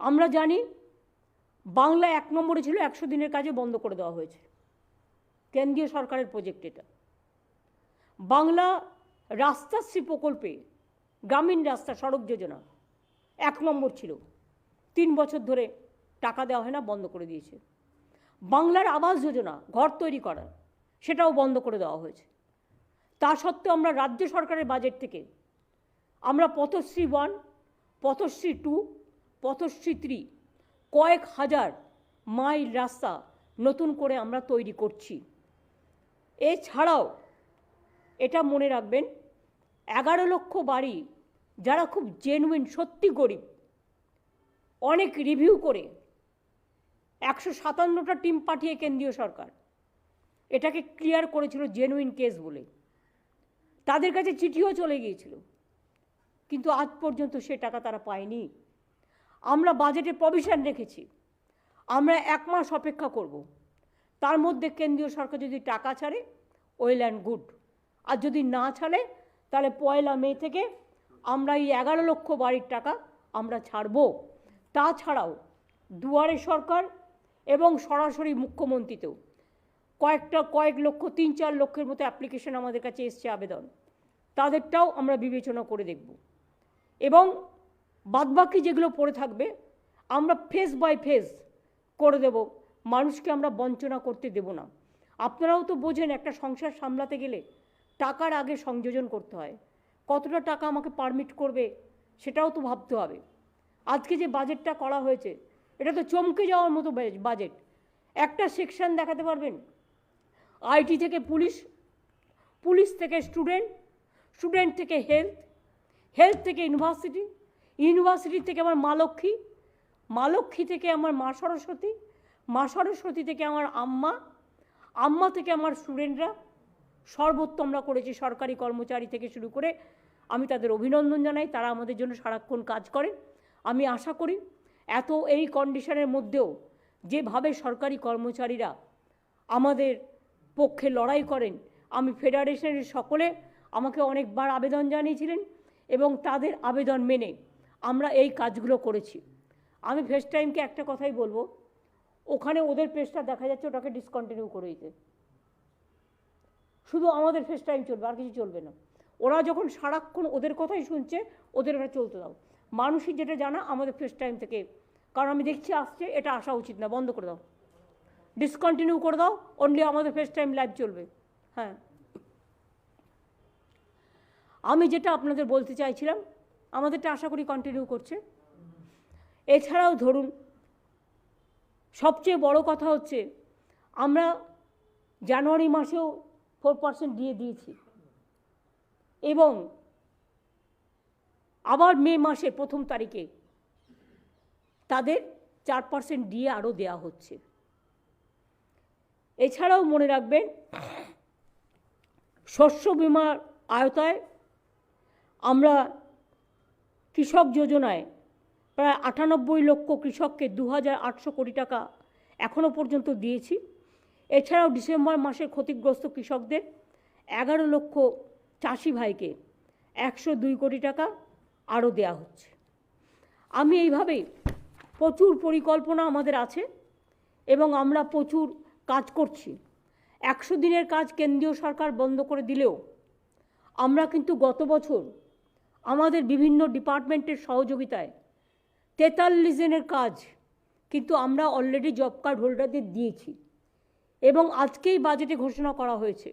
আমরা জানি বাংলা এক নম্বরে ছিল একশো দিনের কাজে বন্ধ করে দেওয়া হয়েছে। কেন্দ্রীয় সরকারের প্রজেক্ট এটা। বাংলা রাস্তাশ্রী প্রকল্পে গ্রামীণ রাস্তা সড়ক যোজনা এক নম্বর ছিল। তিন বছর ধরে টাকা দেওয়া হয় না, বন্ধ করে দিয়েছে। বাংলার আবাস যোজনা, ঘর তৈরি করা, সেটাও বন্ধ করে দেওয়া হয়েছে। তা সত্ত্বেও আমরা রাজ্য সরকারের বাজেট থেকে আমরা Pathashree one Pathashree two Pathashree three কয়েক হাজার মাইল রাস্তা নতুন করে আমরা তৈরি করছি। এছাড়াও এটা মনে রাখবেন, এগারো লক্ষ বাড়ি যারা খুব জেনুইন সত্যি গরিব। অনেক রিভিউ করে একশো সাতান্নটা টিম পাঠিয়ে কেন্দ্রীয় সরকার। এটাকে ক্লিয়ার করেছিল জেনুইন কেস বলে। তাদের কাছে চিঠিও চলে গিয়েছিল। কিন্তু আজ পর্যন্ত সে টাকা তারা পায়নি। আমরা বাজেটে প্রভিশন রেখেছি। আমরা এক মাস অপেক্ষা করব। তার মধ্যে কেন্দ্রীয় সরকার যদি টাকা ছাড়ে ওয়েল অ্যান্ড গুড আর যদি না ছাড়ে, তাহলে পয়লা মে থেকে আমরা এই এগারো লক্ষ বাড়ির টাকা আমরা ছাড়ব। তাছাড়াও দুয়ারে সরকার এবং সরাসরি মুখ্যমন্ত্রীতেও কয়েকটা, কয়েক লক্ষ, তিন চার লক্ষের মতো অ্যাপ্লিকেশন আমাদের কাছে এসছে আবেদন। তাদেরটাও আমরা বিবেচনা করে দেখব। এবং বাদবাকি যেগুলো পড়ে থাকবে, আমরা ফেস বাই ফেস করে দেব। মানুষকে আমরা বঞ্চনা করতে দেব না। আপনারাও তো বোঝেন, একটা সংসার সামলাতে গেলে টাকার আগে সংযোজন করতে হয়। কতটা টাকা আমাকে পারমিট করবে, সেটাও তো ভাবতে হবে। আজকে যে বাজেটটা করা হয়েছে, এটা তো চমকে যাওয়ার মতো বাজেট একটা সেকশন দেখাতে পারবেন? আইটি থেকে পুলিশ পুলিশ থেকে স্টুডেন্ট স্টুডেন্ট থেকে হেলথ হেলথ থেকে ইউনিভার্সিটি ইউনিভার্সিটি থেকে আমার মা লক্ষ্মী মা লক্ষ্মী থেকে আমার মা সরস্বতী মা সরস্বতী থেকে আমার আম্মা আম্মা থেকে আমার স্টুডেন্টরা। সর্বোত্তম আমরা করেছি সরকারি কর্মচারী থেকে শুরু করে আমি তাদের অভিনন্দন জানাই, তারা আমাদের জন্য সারাক্ষণ কাজ করে আমি আশা করি এত এই কন্ডিশনের মধ্যেও যেভাবে সরকারি কর্মচারীরা আমাদের পক্ষে লড়াই করেন, আমি ফেডারেশনের সকলে আমাকে অনেকবার আবেদন জানিয়েছিলেন এবং তাদের আবেদন মেনে আমরা এই কাজগুলো করেছি। আমি ফেস টাইমকে একটা কথাই বলব, ওখানে ওদের পেজটা দেখা যাচ্ছে, ওটাকে ডিসকন্টিনিউ করে দিতে। শুধু আমাদের ফেস টাইম চলবে, আর কিছু চলবে না। ওরা যখন সারাক্ষণ ওদের কথাই শুনছে, ওদের ওটা চলতে দাও। মানুষের যেটা জানা, আমাদের ফেস টাইম থেকে। কারণ আমি দেখছি আসছে, এটা আসা উচিত না, বন্ধ করে দাও। ডিসকন্টিনিউ করে দাও অনলি আমাদের ফেস টাইম লাইভ চলবে। হ্যাঁ। আমি যেটা আপনাদের বলতে চাইছিলাম আমাদেরটা আশা করি কন্টিনিউ করছে। এছাড়াও ধরুন, সবচেয়ে বড় কথা হচ্ছে, আমরা জানুয়ারি মাসেও ফোর পার্সেন্ট দিয়ে দিয়েছি। এবং আবার মে মাসের প্রথম তারিখে তাদের চার পার্সেন্ট দিয়ে আরও দেওয়া হচ্ছে। এছাড়াও মনে রাখবেন, শস্য বিমার আয়তায় আমরা কৃষক যোজনায় প্রায় আটানব্বই লক্ষ কৃষককে দু হাজার আটশো কোটি টাকা এখনও পর্যন্ত দিয়েছি। এছাড়াও ডিসেম্বর মাসে ক্ষতিগ্রস্ত কৃষকদের এগারো লক্ষ চাষি ভাইকে একশো দুই কোটি টাকা আরও দেয়া হচ্ছে। আমি এইভাবেই প্রচুর পরিকল্পনা আমাদের আছে এবং আমরা প্রচুর কাজ করছি। একশো দিনের কাজ কেন্দ্রীয় সরকার বন্ধ করে দিলেও আমরা কিন্তু গত বছর আমাদের বিভিন্ন ডিপার্টমেন্টের সহযোগিতায়। তেতাল্লিশ জনের কাজ কিন্তু আমরা অলরেডি জব কার্ড হোল্ডারদের দিয়েছি। এবং আজকেই বাজেটে ঘোষণা করা হয়েছে।